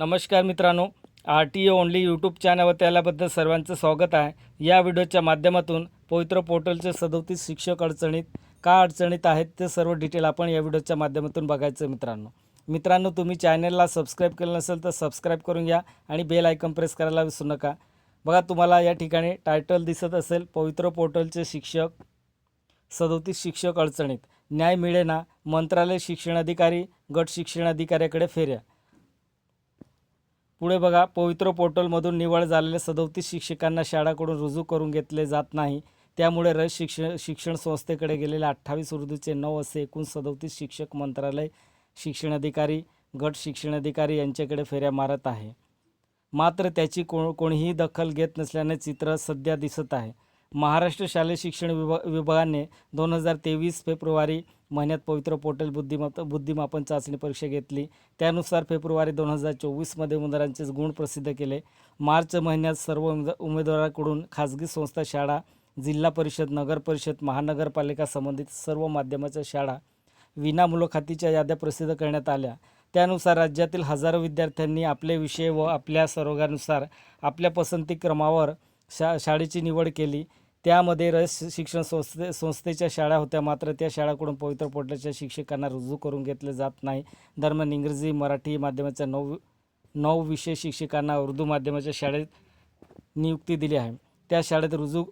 नमस्कार मित्रांनो R T O only YouTube चॅनलवर त्याल्याबद्दल सर्वांचं स्वागत आहे. या व्हिडिओच्या माध्यमातून पवित्र पोर्टलचे सदोतीस शिक्षक अडचणीत का अडचणीत आहेत ते सर्व डिटेल आपण या व्हिडिओच्या माध्यमातून बघायचं मित्रांनो. मित्रांनो तुम्ही चॅनलला सबस्क्राईब केलं नसेल तर सबस्क्राईब करून घ्या आणि बेल आयकन प्रेस करायला विसरू नका. बघा तुम्हाला या ठिकाणी टायटल दिसत असेल पवित्र पोर्टलचे शिक्षक सदोतीस शिक्षक अडचणीत. न्याय मिळेना मंत्रालय शिक्षणाधिकारी गट शिक्षणाधिकाऱ्याकडे फेऱ्या. पुढे बघा पवित्र पोर्टलमधून निवड झालेल्या सदोतीस शिक्षकांना शाळाकडून रुजू करून घेतले जात नाही. त्यामुळे रस शिक्षण शिक्षण संस्थेकडे गेलेले अठ्ठावीस उर्दूचे नऊ असे एकूण सदोतीस शिक्षक मंत्रालय शिक्षणाधिकारी गट शिक्षणाधिकारी यांच्याकडे फेऱ्या मारत आहे. मात्र त्याची को कोणीही दखल घेत नसल्याने चित्र सध्या दिसत आहे. महाराष्ट्र शालेय शिक्षण विभा विभागाने दोन हजार तेवीस फेब्रुवारी महिन्यात पवित्र पोर्टल बुद्धिमत्ता बुद्धिमापन चाचणी परीक्षा घेतली. त्यानुसार फेब्रुवारी दोन हजार चोवीसमध्ये उमेदवारांचे गुण प्रसिद्ध केले. मार्च महिन्यात सर्व उमेदवाराकडून खाजगी संस्था शाळा जिल्हा परिषद नगर परिषद महानगरपालिका संबंधित सर्व माध्यमाच्या शाळा विना मुलाखतीच्या याद्या प्रसिद्ध करण्यात आल्या. त्यानुसार राज्यातील हजारो विद्यार्थ्यांनी आपले विषय व आपल्या सरोगानुसार आपल्या पसंती क्रमावर शा शाळेची निवड केली. त्यामध्ये रस शिक्षण संस्थे संस्थेच्या शाळा होत्या. मात्र त्या शाळाकडून पवित्र पोटल्याच्या शिक्षकांना रुजू करून घेतले जात नाही. दरम्यान इंग्रजी मराठी माध्यमाच्या नऊ नऊ विषय शिक्षकांना उर्दू माध्यमाच्या शाळेत नियुक्ती दिली आहे. त्या शाळेत रुजू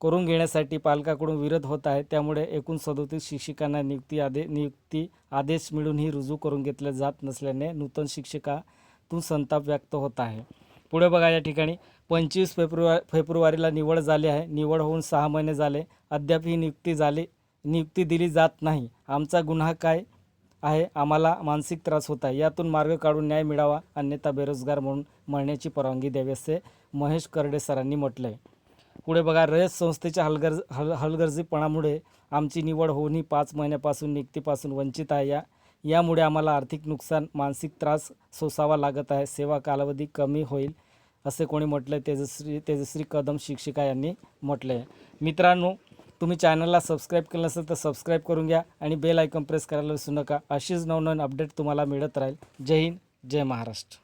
करून घेण्यासाठी पालकाकडून विरोध होत आहे. त्यामुळे एकूण सदोतीस शिक्षकांना नियुक्ती आदे नियुक्ती आदेश मिळूनही रुजू करून घेतले जात नसल्याने नूतन शिक्षकातून संताप व्यक्त होत आहे. पुढे बघा या ठिकाणी. पंचवीस फेब्रुवारी फेब्रुवारीला निवड झाली आहे. निवड होऊन सहा महिने झाले. अद्याप ही नियुक्ती झाली नियुक्ती दिली जात नाही. आमचा गुन्हा काय आहे आम्हाला मानसिक त्रास होत आहे. यातून मार्ग काढून न्याय मिळावा. अन्यथा बेरोजगार म्हणून म्हणण्याची परवानगी द्यावी असे महेश करडे सरांनी म्हटलं आहे पुढे बघा रयत संस्थेच्या हलगर्ज हल हलगर्जीपणामुळे आमची निवड होऊन ही पाच महिन्यापासून नियुक्तीपासून वंचित आहे. या यामुळे आम्हाला आर्थिक नुकसान मानसिक त्रास सोसावा लागत आहे. सेवा कालावधी कमी होईल. असे कोणी म्हटलं तेजश्री तेजश्री कदम शिक्षिका यांनी म्हटलं आहे मित्रांनो तुम्ही चॅनलला सबस्क्राईब केलं नसेल तर सबस्क्राईब करून घ्या आणि बेल आयकॉन प्रेस करायला विसरू नका. अशीच नवनवीन अपडेट तुम्हाला मिळत राहील. जय हिंद जय महाराष्ट्र.